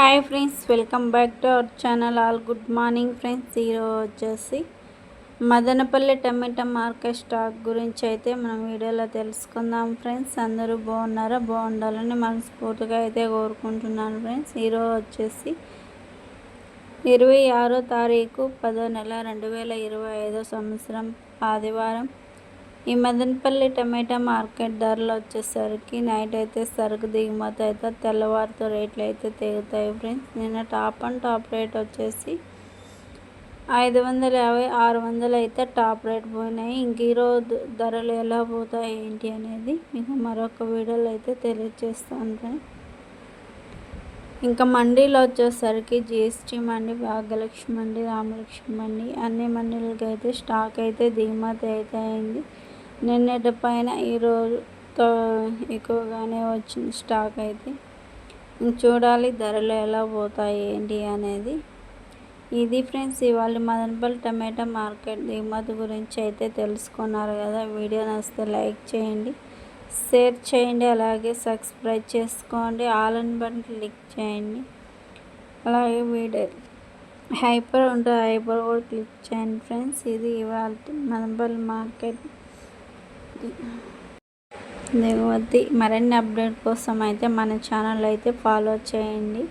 Hi friends welcome back to our channel. All good morning friends. ఈరోజు వచ్చేసి మదనపల్లి టమాటా market stock గురించి అయితే మనం వీడియోలో తెలుసుకుందాం ఫ్రెండ్స్. అందరూ బాగున్నారా? బాగుండాలని మనస్ఫూర్తిగా అయితే కోరుకుంటున్నాను ఫ్రెండ్స్. ఈరోజు వచ్చేసి ఇరవై ఆరో తారీఖు పదో నెల రెండు వేల ఇరవై ఐదో సంవత్సరం ఆదివారం. ఈ మదనపల్లి టమాటా మార్కెట్ ధరలు వచ్చేసరికి నైట్ అయితే సరుకు దిగుమతి అయితే తెల్లవారితో రేట్లు అయితే తెగుతాయి ఫ్రెండ్స్. నిన్న టాప్ అండ్ టాప్ రేట్ వచ్చేసి ఐదు వందల యాభై ఆరు వందలు అయితే టాప్ రేట్ పోయినాయి. ఇంక ఈరోజు ధరలు ఎలా పోతాయి ఏంటి అనేది మీకు మరొక వీడియోలో అయితే తెలియజేస్తాను ఫ్రెండ్స్. ఇంకా మండీలో వచ్చేసరికి జిఎస్టీ మండి భాగ్యలక్ష్మి మండి రామలక్ష్మి మండి అన్ని మండీలకి అయితే స్టాక్ అయితే దిగుమతి అయితే అయింది. నిన్నటి పైన ఈరోజు ఎక్కువగానే వచ్చింది స్టాక్ అయితే. చూడాలి ధరలు ఎలా పోతాయి ఏంటి అనేది. ఇది ఫ్రెండ్స్ ఇవాళ మదనపల్లి టమాటా మార్కెట్ దిగుమతి గురించి అయితే తెలుసుకున్నారు కదా. వీడియో నచ్చితే లైక్ చేయండి షేర్ చేయండి అలాగే సబ్స్క్రైబ్ చేసుకోండి ఆల్ అండ్ బటన్ క్లిక్ చేయండి. అలాగే వీడియో హైపర్ ఉంటుంది హైపర్ కూడా క్లిక్ చేయండి ఫ్రెండ్స్. ఇది ఇవాళ మదనపల్లి మార్కెట్ దిగువద్ది మరిన్ని అప్డేట్ కోసం అయితే మన ఛానల్ అయితే ఫాలో చేయండి.